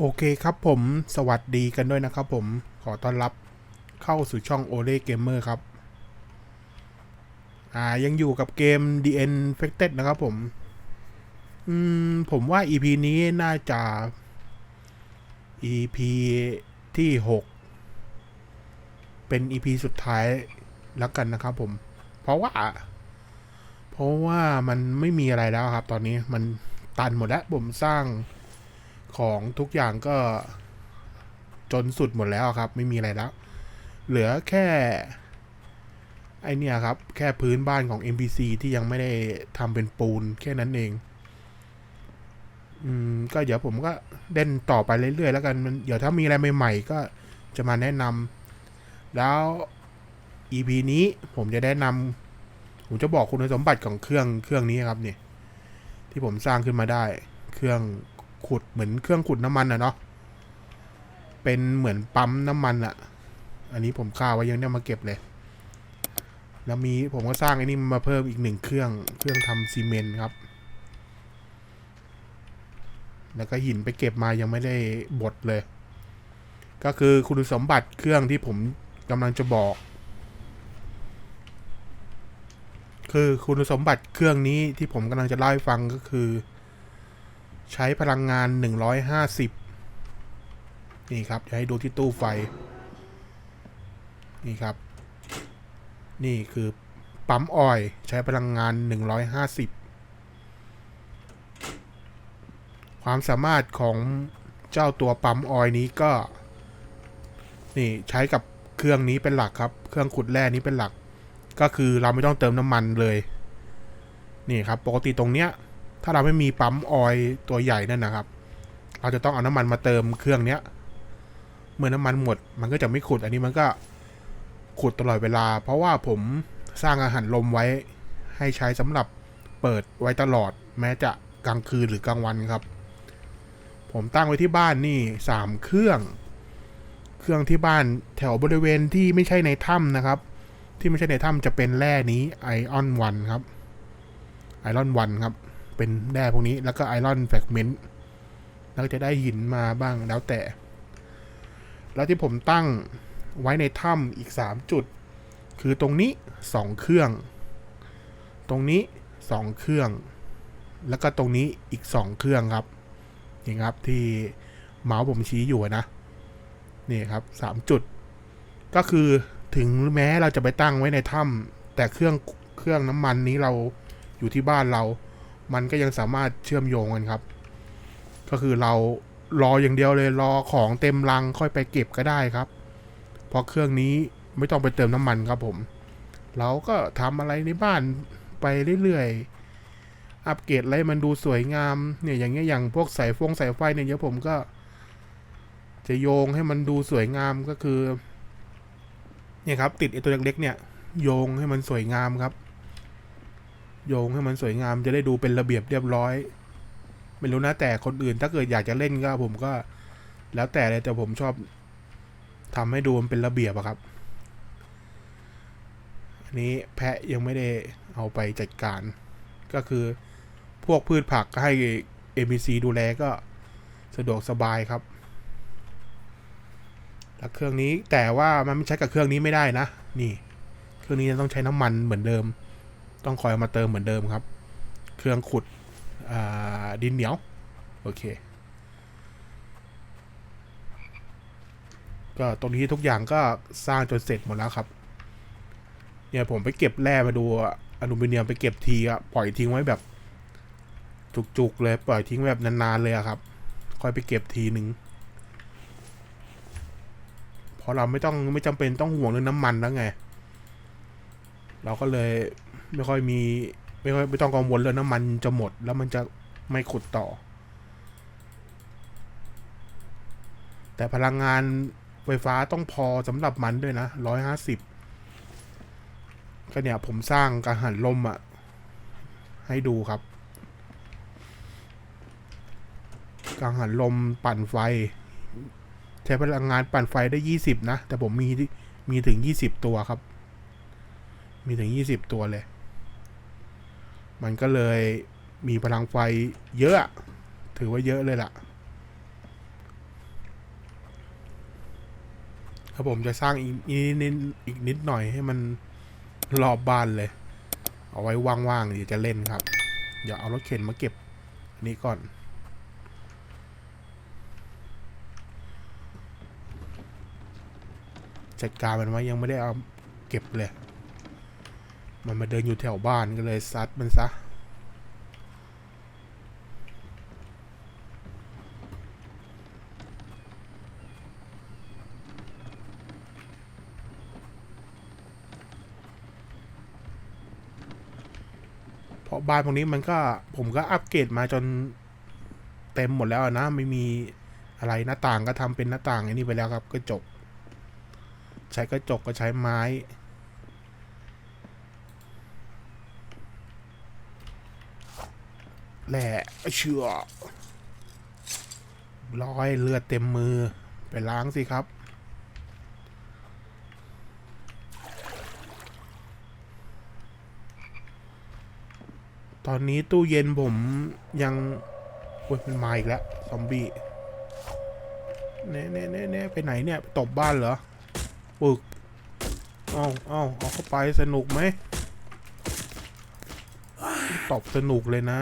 โอเคครับผมสวัสดีกันด้วยนะครับผมขอต้อนรับเข้าสู่ช่อง o l e Gamer ครับ อ่ายังอยู่กับเกม The Infected นะครับผม อืม ผมว่า EP นี้น่าจะ EP ที่ 6 เป็น EP สุดท้ายแล้วกันนะครับผม เพราะว่า เพราะว่ามันไม่มีอะไรแล้วครับ ตอนนี้มันตันหมดแล้วผมสร้าง ของทุกอย่างก็จนสุดหมดแล้วครับ ไม่มีอะไรแล้ว เหลือแค่ไอเนี่ยครับ แค่พื้นบ้านของ NPC ที่ยังไม่ได้ทำเป็นปูนแค่นั้นเอง อืม ก็เดี๋ยวผมก็เด่นต่อไปเรื่อยๆแล้วกันมันเดี๋ยวถ้ามีอะไรใหม่ๆ ก็จะมาแนะนำแล้ว EP นี้ผมจะแนะนำผมจะบอกคุณสมบัติของเครื่องเครื่องนี้ครับเนี่ยที่ผมสร้างขึ้นมาได้ เครื่อง ขุดเหมือนเครื่องขุดน้ำมันอะเนาะเป็นเหมือนปั๊มน้ำมันอะอันนี้ผมข้าวไว้ยังเนี่ยมาเก็บเลย แล้วมีผมก็สร้างไอ้นี่มาเพิ่มอีกหนึ่งเครื่องเครื่องทำซีเมนต์ครับ แล้วก็หินไปเก็บมายังไม่ได้บดเลย ก็คือคุณสมบัติเครื่องที่ผมกำลังจะบอก คือคุณสมบัติเครื่องนี้ที่ผมกำลังจะเล่าให้ฟังก็คือ ใช้พลังงาน 150 นี่ครับจะให้ดูที่ตู้ไฟ นี่ครับ นี่คือปั๊มออยใช้พลังงาน 150 ความสามารถของเจ้าตัวปั๊มออยนี้ก็ นี่ใช้กับเครื่องนี้เป็นหลักครับ เครื่องขุดแร่นี้เป็นหลัก ก็คือเราไม่ต้องเติมน้ำมันเลย นี่ครับ ปกติตรงเนี้ย ถ้าเราไม่มีปั๊มออยล์ตัวใหญ่นั่นนะครับ เราจะต้องเอาน้ำมันมาเติมเครื่องเนี้ย เมื่อน้ำมันหมด มันก็จะไม่ขุด อันนี้มันก็ขุดตลอดเวลา เพราะว่าผมสร้างอาหารลมไว้ ให้ใช้สำหรับเปิดไว้ตลอด แม้จะกลางคืนหรือกลางวันครับ ผมตั้งไว้ที่บ้านนี่สามเครื่อง เครื่องที่บ้านแถวบริเวณที่ไม่ใช่ในถ้ำนะครับ ที่ไม่ใช่ในถ้ำจะเป็นแร่นี้ไอออนวันครับไอรอนวันครับ เป็นแร่พวกนี้ แล้วก็ไอรอนแฟกเมนต์แล้วจะได้หินมาบ้างแล้วแต่ แล้วที่ผมตั้งไว้ในถ้ำอีก 3 จุด คือตรงนี้ 2 เครื่อง ตรงนี้ 2 เครื่อง แล้วก็ตรงนี้อีก 2 เครื่องครับนี่ครับที่เมาส์ผมชี้อยู่นะนี่ครับ 3 จุด ก็คือถึงแม้เราจะไปตั้งไว้ในถ้ำแต่เครื่องเครื่องน้ำมันนี้เราอยู่ที่บ้านเรา มันก็ยังสามารถเชื่อมโยงกันครับ ก็คือเรารออย่างเดียวเลยรอของเต็มรังค่อยไปเก็บก็ได้ครับ เพราะเครื่องนี้ไม่ต้องไปเติมน้ำมันครับผม เราก็ทำอะไรในบ้านไปเรื่อยๆ อัปเกรดอะไรมันดูสวยงามเนี่ยอย่างเงี้ยอย่างพวกสายฟงสายไฟเนี่ยเดี๋ยวผมก็ จะโยงให้มันดูสวยงามก็คือ เนี่ยครับ ติดไอตัวเล็กๆเนี่ย โยงให้มันสวยงามครับ โยงให้มันสวยงามจะได้ดูเป็นระเบียบเรียบร้อย ไม่รู้นะแต่คนอื่นถ้าเกิดอยากจะเล่นก็ผมก็ แล้วแต่เลยแต่ผมชอบทำให้ดูมันเป็นระเบียบอะครับ อันนี้แพะยังไม่ได้เอาไปจัดการ ก็คือพวกพืชผักก็ให้ ABC ดูแลก็สะดวกสบายครับแล้วเครื่องนี้แต่ว่ามันไม่ใช้กับเครื่องนี้ไม่ได้นะ นี่ เครื่องนี้จะต้องใช้น้ำมันเหมือนเดิม ต้องคอยมาเติมเหมือนเดิมครับ เครื่องขุดดินเหนียว โอเค ก็ตรงนี้ทุกอย่างก็สร้างจนเสร็จหมดแล้วครับ เนี่ยผมไปเก็บแร่มาดูอลูมิเนียมไปเก็บทีอะปล่อยทิ้งไว้แบบ จุกๆเลยปล่อยทิ้งไว้แบบนานๆเลยอะครับ ค่อยไปเก็บทีหนึ่งเพราะเราไม่ต้องไม่จำเป็นต้องห่วงเรื่องน้ำมันแล้วไง เราก็เลย ไม่ค่อยมี ไม่ค่อยไม่ต้องกังวลเรื่องน้ำมันจะหมดแล้วมันจะไม่ขุดต่อ แต่พลังงานไฟฟ้าต้องพอสำหรับมันด้วยนะร้อยห้าสิบก็เนี่ยผมสร้างกังหันลมอะให้ดูครับกังหันลมปั่นไฟ ใช้พลังงานปั่นไฟได้ยี่สิบนะ แต่ผมมีมีถึงยี่สิบตัวครับ มีถึงยี่สิบตัวเลย มันก็เลยมีพลังไฟเยอะ ถือว่าเยอะเลยล่ะ ครับผมจะสร้างอีกนิดอีกนิดหน่อยให้มันรอบบ้านเลย เอาไว้ว่างๆเดี๋ยวจะเล่นครับ เดี๋ยวเอารถเข็นมาเก็บนนี้ก่อนจัดการมันไว้ยังไม่ได้เอาเก็บเลย มันมาเดินอยู่แถวบ้านก็เลยซัดมันซะเพราะบ้านพวกนี้มันก็ผมก็อัปเกรดมาจนเต็มหมดแล้วนะ ไม่มีอะไรหน้าต่างก็ทำเป็นหน้าต่างไอ้นี่ไปแล้วครับกระจก ใช้กระจกก็ใช้ไม้ แหละเชื่อร้อยเลือดเต็มมือไปล้างสิครับ ตอนนี้ตู้เย็นผมยังโอ้ยมันมาอีกแล้ว ซอมบี้เน่เน่เน่เน่ไปไหนเนี่ยตบบ้านเหรอปึกเอาเอาเอาเข้าไปสนุกไหมตบสนุกเลยนะ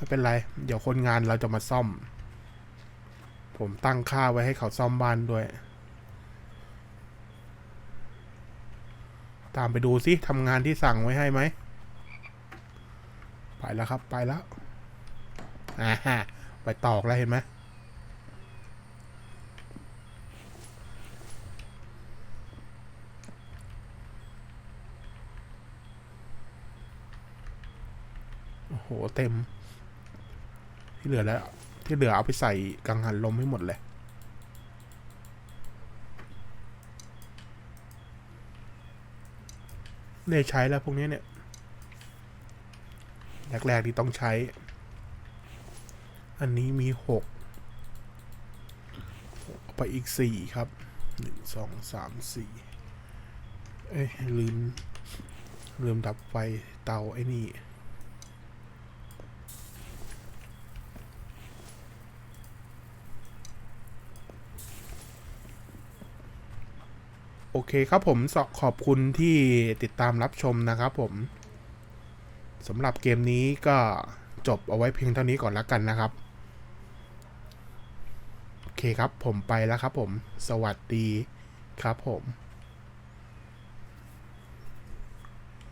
ไม่เป็นไร เดี๋ยวคนงานเราจะมาซ่อม ผมตั้งค่าไว้ให้เขาซ่อมบ้านด้วย ตามไปดูสิทำงานที่สั่งไว้ให้ไหม ไปแล้วครับไปแล้วอ่าฮะไปตอกแล้วเห็นไหมโอ้โหเต็ม ที่เหลือแล้ว ที่เหลือเอาไปใส่กังหันลมให้หมดเลย เนี่ยใช้แล้วพวกนี้เนี่ย แรกๆที่ต้องใช้ อันนี้มีหกไปอีกสี่ครับหนึ่งสองสามสี่เอ้ยลืม ลืมดับไฟเตาไอ้นี่ โอเคครับผมสขอบคุณที่ติดตามรับชมนะครับผมสำหรับเกมนี้ก็จบเอาไว้เพียงเท่านี้ก่อนแล้วกันนะครับ โอเคครับผมไปแล้วครับผม สวัสดีครับผม